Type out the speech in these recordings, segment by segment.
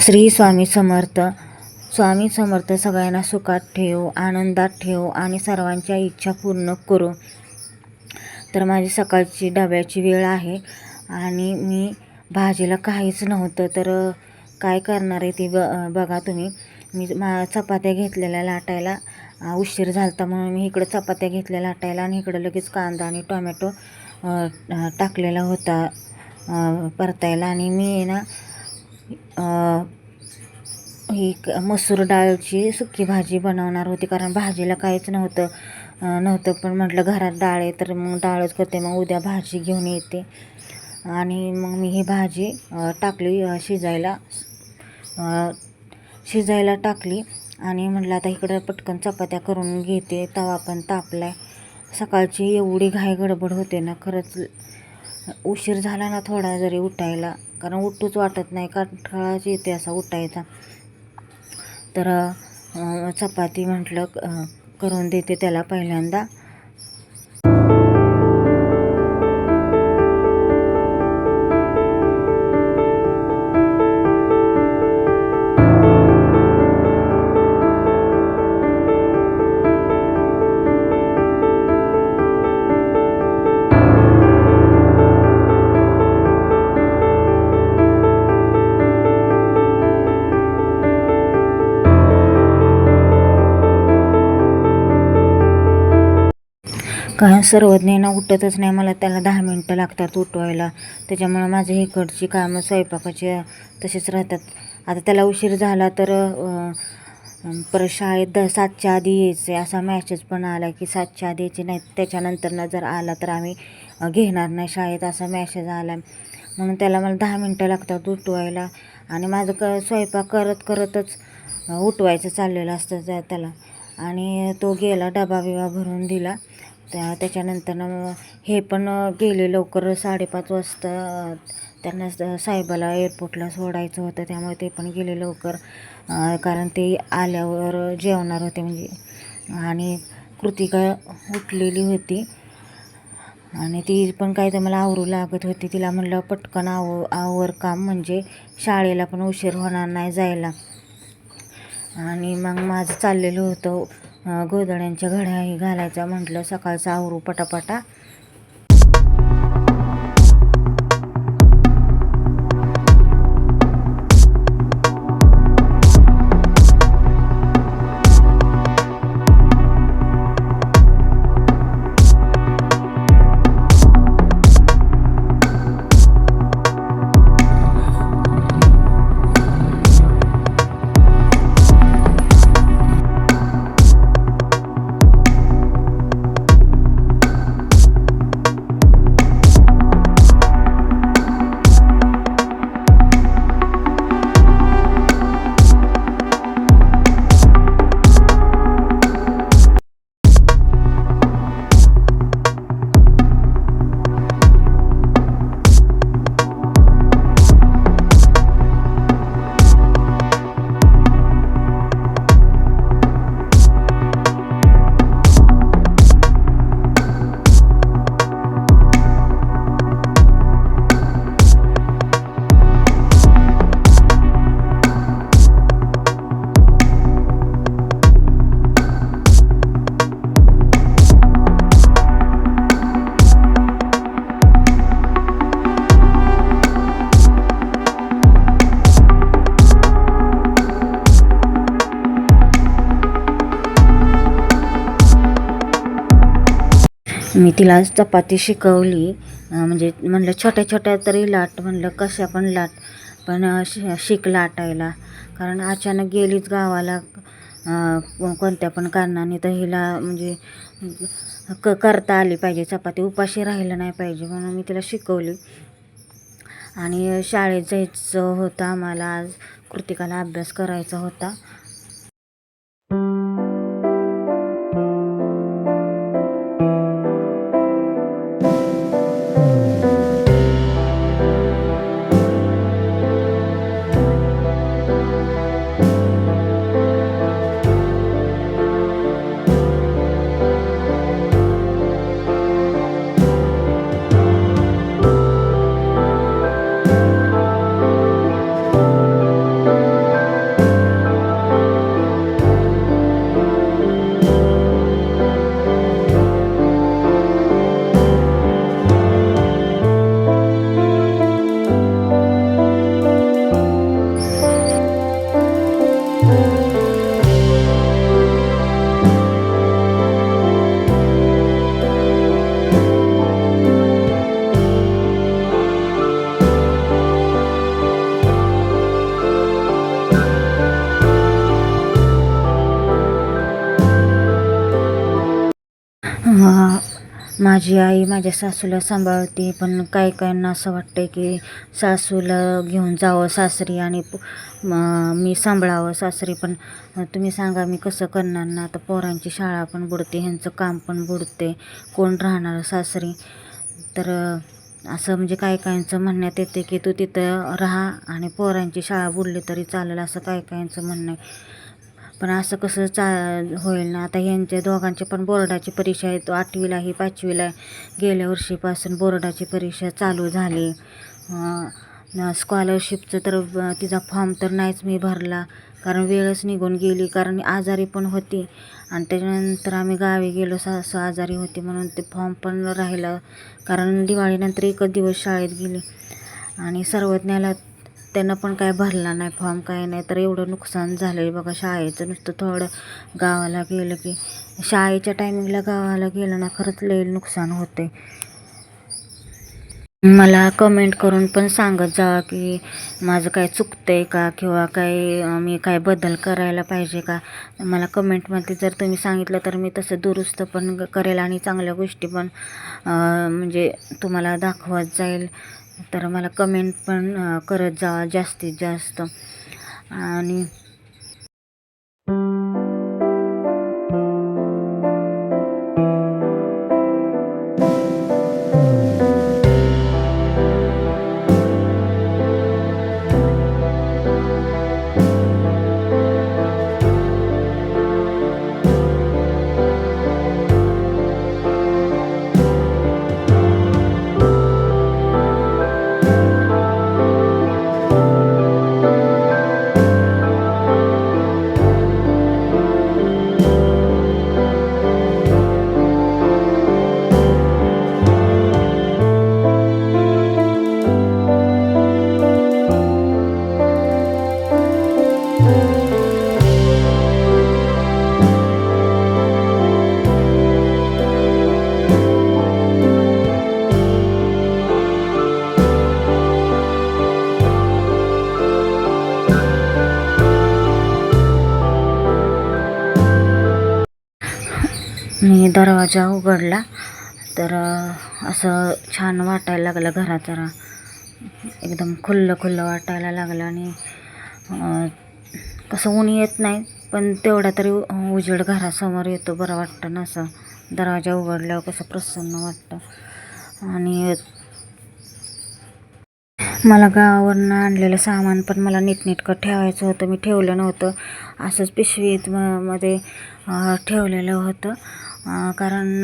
श्री स्वामी समर्थ. स्वामी समर्थ सगळ्यांना सुखात ठेव आनंदात ठेव आणि सर्वांच्या इच्छा पूर्ण करू. तर माझी सकाळची डब्याची वेळ आहे आणि मी भाजीला काहीच नव्हतं. तर काय करणार आहे ती ब बघा तुम्ही. मी मा चपात्या घेतलेल्या लाटायला उशीर झाला होता म्हणून मी इकडं चपात्या घेतल्या लाटायला आणि इकडं लगेच कांदा आणि टोमॅटो टाकलेला होता परतायला. आणि मी आहे ना ही क- मसूर डाळची सुकी भाजी बनवणार होती. कारण भाजीला काहीच नव्हतं नव्हतं. पण म्हटलं घरात डाळ आहे तर मग डाळच करते. मग उद्या भाजी घेऊन येते. आणि मग मी ही भाजी टाकली शिजायला. शिजायला टाकली. आणि म्हटलं आता इकडं पटकन चपात्या करून घेते. तवा पण तापलाय. सकाळची एवढी घाई गडबड होते ना खरंच उशीर झाला ना थोडा जरी उठायला. कारण उठूच वाटत नाही कंटाळाच येते असा उठायचा. तर चपाती म्हटलं करून देते त्याला पहिल्यांदा. कारण सर्वज्ञांना उठतच नाही. मला त्याला दहा मिनटं लागतात उठवायला. त्याच्यामुळं माझे इकडची कामं स्वयंपाकाची तसेच तशीच राहतात. आता त्याला उशीर झाला तर परत शाळेत द सातच्या आधी यायचे असा मॅसेज पण आला की सातच्या आधी यायचे नाही त्याच्यानंतरनं जर आला तर आम्ही घेणार नाही शाळेत असा मॅसेज आला. म्हणून त्याला मला दहा मिनटं लागतात उठवायला. आणि माझं क स्वयंपाक करत करतच उठवायचं चाललेलं असतं त्याला. आणि तो गेला डबा बिबा भरून दिला. त्या त्याच्यानंतर मग हे पण गेले लवकर साडेपाच वाजता. त्यांना साहेबाला एअरपोर्टला सोडायचं होतं. त्यामुळे ते पण गेले लवकर. कारण ते आल्यावर जेवणार होते म्हणजे. आणि कृतिका उठलेली होती. आणि ती पण काय तर मला आवरू लागत होती. तिला म्हणलं पटकन आव आवर काम. म्हणजे शाळेला पण उशीर होणार नाही जायला. आणि मग माझं चाललेलं होतं. गोधड्यांच्या घड्याही घालायच्या. म्हटलं सकाळचं आवरू पटापटा. मी तिला आज चपाती शिकवली. म्हणजे म्हणलं छोट्या छोट्या तरी लाट म्हणलं कशा पण लाट पण शि शिक लाटायला. कारण अचानक गेलीच गावाला कोणत्या पण कारणाने तर हिला म्हणजे क करता आली पाहिजे. चपाती उपाशी राहिलं नाही पाहिजे म्हणून मी तिला शिकवली. आणि शाळेत जायचं होतं आम्हाला. आज कृतिकाला अभ्यास करायचा होता. माझी आई माझ्या सासूला सांभाळते पण काही काहींना असं वाटतं की सासूला घेऊन जावं सासरी आणि मी सांभाळावं सासरी. पण तुम्ही सांगा मी कसं करणार ना? आता पोरांची शाळा पण बुडते ह्यांचं काम पण बुडते. कोण राहणार सासरी? तर असं म्हणजे काही काहींचं म्हणण्यात येते की तू तिथं राहा आणि पोरांची शाळा बुडली तरी चालेल असं काही काहींचं म्हणणं आहे. पण असं कसं चा होईल ना? आता यांच्या दोघांची पण बोर्डाची परीक्षा आहे तो आठवीला ही पाचवीला गेल्या वर्षीपासून बोर्डाची परीक्षा चालू झाली. स्कॉलरशिपचं तर तिचा फॉर्म तर नाहीच मी भरला. कारण वेळच निघून गेली. कारण आजारी पण होती. आणि त्याच्यानंतर आम्ही गावी गेलो. सासू आजारी होती म्हणून ते फॉर्म पण राहिलं. कारण दिवाळीनंतर एकच दिवस शाळेत गेले. आणि सर्वज्ञाला त्यानं पण काय भरला नाही फॉर्म काय नाही तर एवढं नुकसान झालं आहे बघा. शाळेचं नुसतं थोडं गावाला गेलं की शाळेच्या टायमिंगला गावाला गेलं ना खरंच लई नुकसान होते मला कमेंट करून पण सांगत जा की माझं काय चुकतं आहे का किंवा काय मी काय बदल करायला पाहिजे का? मला कमेंटमध्ये जर तुम्ही सांगितलं तर मी तसं दुरुस्त पण करेल आणि चांगल्या गोष्टी पण म्हणजे तुम्हाला दाखवत जाईल. तर मला कमेंट पण करत जा जास्तीत जास्त. आणि मी दरवाजा उघडला. तर असं छान वाटायला लागलं घरात जरा. एकदम खुल्लं खुल्लं वाटायला लागलं आणि कसं ऊन येत नाही पण तेवढा तरी उजेड घरासमोर येतो. बरं वाटतं ना असं. दरवाजा उघडल्यावर कसं प्रसन्न वाटतं. आणि मला गावावरनं आणलेलं सामान पण मला नीटनेटकं ठेवायचं होतं. मी ठेवलं नव्हतं. असंच पिशवीत म मध्ये ठेवलेलं होतं. कारण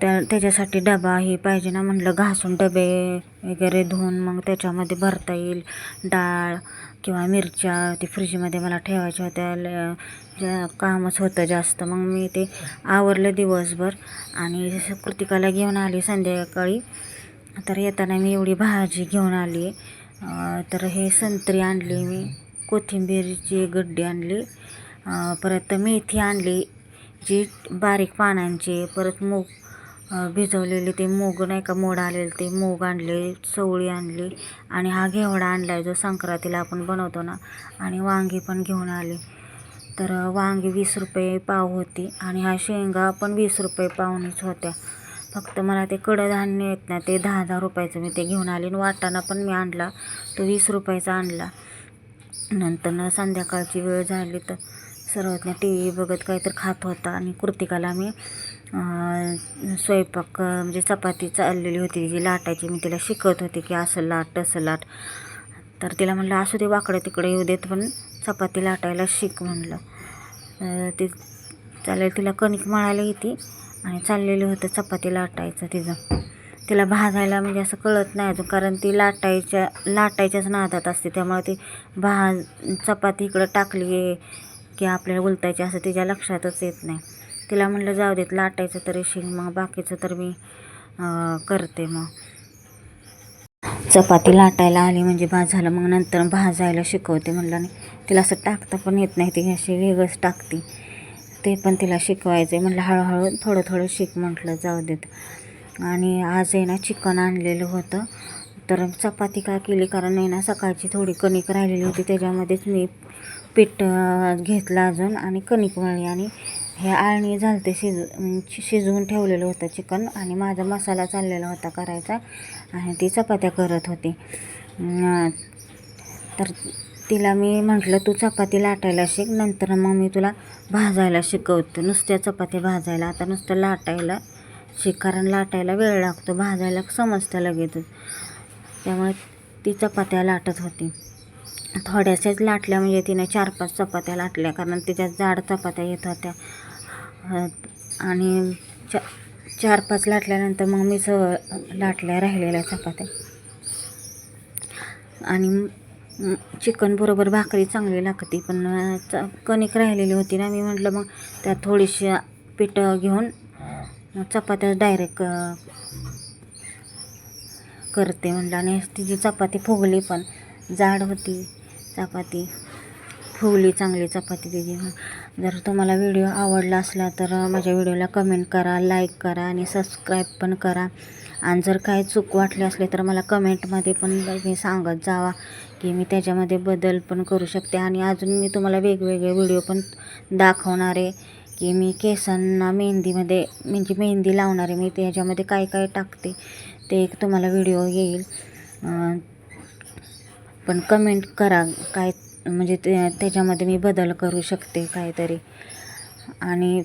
त्या त्याच्यासाठी डबा हे पाहिजे ना म्हटलं घासून डबे वगैरे धुवून मग त्याच्यामध्ये भरता येईल. डाळ किंवा मिरच्या ते फ्रीजमध्ये मला ठेवायच्या होत्या. ल- ज्या कामच होतं जास्त. मग मी ते आवरलं दिवसभर. आणि कृतिकाला घेऊन आली संध्याकाळी. तर येताना मी एवढी भाजी घेऊन आली. तर हे संत्री आणली मी. कोथिंबीरची गड्डी आणली. परत मेथी आणली. जे बारीक पानांची परत मूग भिजवलेले ते मूग नाही का मोड आलेले ते मूग आणले चवळी आणली आणि हा घेवडा आणला आहे जो संक्रांतीला आपण बनवतो ना आणि वांगी पण घेऊन आली. तर वांगी वीस रुपये पाव होती आणि हा शेंगा पण वीस रुपये पावनीच होत्या. फक्त मला ते कडधान्य येत ना ते दहा दहा रुपयाचं मी ते घेऊन आले आणि वाटाणा पण मी आणला तो वीस रुपयाचा आणला. नंतर संध्याकाळची वेळ झाली तर सर्वज्ञ टी व्ही बघत काहीतरी खात होता. आणि कृतिकाला मी स्वयंपाक म्हणजे चपाती चाललेली होती. जी लाटायची मी तिला शिकवत होते की असं लाट तसं लाट. तर तिला म्हणलं असू दे वाकडं तिकडे येऊ देत पण चपाती लाटायला शिक म्हणलं. ती चालेल तिला कणिक मळायला येते आणि चाललेलं होतं चपाती लाटायचं तिचं. तिला भाजायला म्हणजे असं कळत नाही अजून कारण ती लाटायच्या लाटायच्याच नादात असते. त्यामुळे ती भाज चपाती इकडं टाकली की आपल्याला उलटायची असं तिच्या लक्षातच येत नाही. तिला म्हणलं जाऊ देत लाटायचं तरी शिक मग बाकीचं तर मी करते मग. चपाती लाटायला आली म्हणजे भाज झालं मग नंतर भाजायला शिकवते म्हणलं नाही तिला असं टाकता पण येत नाही ती अशी वेगळंच टाकते. ते पण तिला शिकवायचं आहे म्हटलं हळूहळू थोडं थोडं शिक म्हटलं जाऊ देत. आणि आज आहे ना चिकन आणलेलं होतं. तर चपाती काय केली? कारण नाही ना सकाळची थोडी कणिक राहिलेली होती त्याच्यामध्येच मी पीठ घेतलं अजून आणि कणिक वळली आणि हे आळणी झालं ते शिज शिजवून ठेवलेलं होतं चिकन आणि माझा मसाला चाललेला होता करायचा आणि ती चपात्या करत होती. तर तिला मी म्हटलं तू चपाती लाटायला शिक नंतर मग मी तुला भाजायला शिकवते. नुसत्या चपात्या भाजायला आता नुसतं लाटायला शिक कारण लाटायला वेळ लागतो भाजायला समजतं लगेच त्यामुळे ती चपात्या लाटत होती. थोड्याशाच लाटल्या म्हणजे तिने चार पाच चपात्या लाटल्या कारण तिच्या जाड चपात्या येत होत्या. आणि चा चार पाच लाटल्यानंतर मग मी स लाटल्या राहिलेल्या चपात्या. आणि चिकनबरोबर चिकन बरोबर भाकरी चांगली लागते पण च कणिक राहिलेली होती ना मी म्हटलं मग त्यात थोडीशी पीठ घेऊन चपात्या डायरेक्ट करते म्हटलं आणि तिची चपाती फुगली पण जाड होती. चपाती. फुगली चांगली चपाती दिली. जर तुम्हाला व्हिडिओ आवडला असला तर माझ्या व्हिडिओला कमेंट करा लाईक करा आणि सबस्क्राईब पण करा. आणि जर काही चूक वाटली असली तर मला कमेंटमध्ये पण मी सांगत जावा की मी त्याच्यामध्ये बदल पण करू शकते. आणि अजून मी तुम्हाला वेगवेगळे व्हिडिओ पण दाखवणार आहे की मी केसांना मेहंदीमध्ये म्हणजे मेहंदी लावणार आहे. मी त्याच्यामध्ये काय काय टाकते ते एक तुम्हाला व्हिडिओ येईल. पण कमेंट करा. काय म्हणजे ते त्याच्यामध्ये मी बदल करू शकते काहीतरी. आणि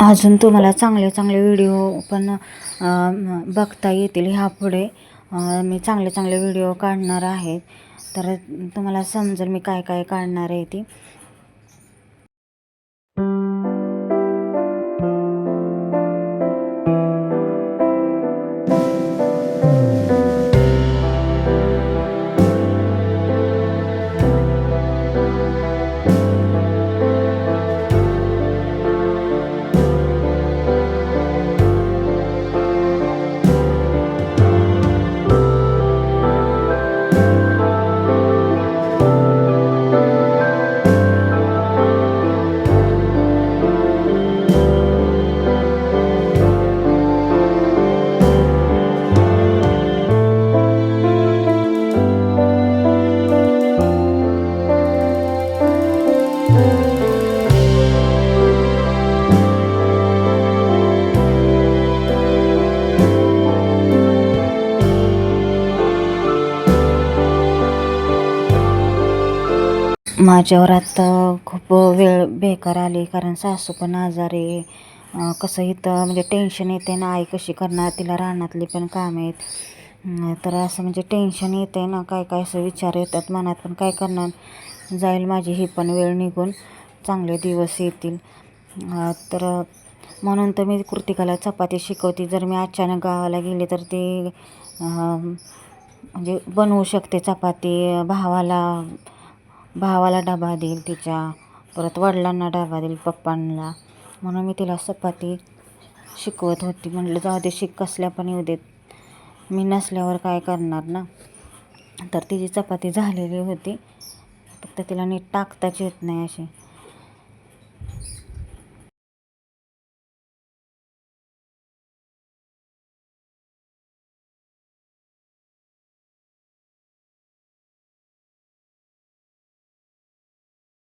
अजून तुम्हाला चांगले चांगले व्हिडिओ पण बघता येतील ह्यापुढे मी चांगले चांगले व्हिडिओ काढणार आहे. तर तुम्हाला समजेल मी काय काय काढणार आहे ती. माझ्यावर खूप वेळ बेकार आली कारण सासू पण आजारी कसं इथं म्हणजे टेन्शन येते ना आई कशी करणार तिला रानातली पण कामं आहेत. तर असं म्हणजे टेन्शन येते ना काय काय असं विचार येतात मनात पण काय करणार? जाईल माझी ही पण वेळ निघून चांगले दिवस येतील. तर म्हणून तर मी कृतिकाला चपाती शिकवते. जर मी अचानक गावाला गेले तर ते म्हणजे बनवू शकते चपाती. भावाला भावाला डबा देईल तिच्या परत वडिलांना डबा देईल पप्पांना. म्हणून मी तिला चपाती शिकवत होती. म्हटलं जाऊ दे शिक कसल्या पण येऊ देत. मी नसल्यावर काय करणार ना? तर तिची चपाती झालेली होती. फक्त तिला नीट टाकताच येत नाही अशी.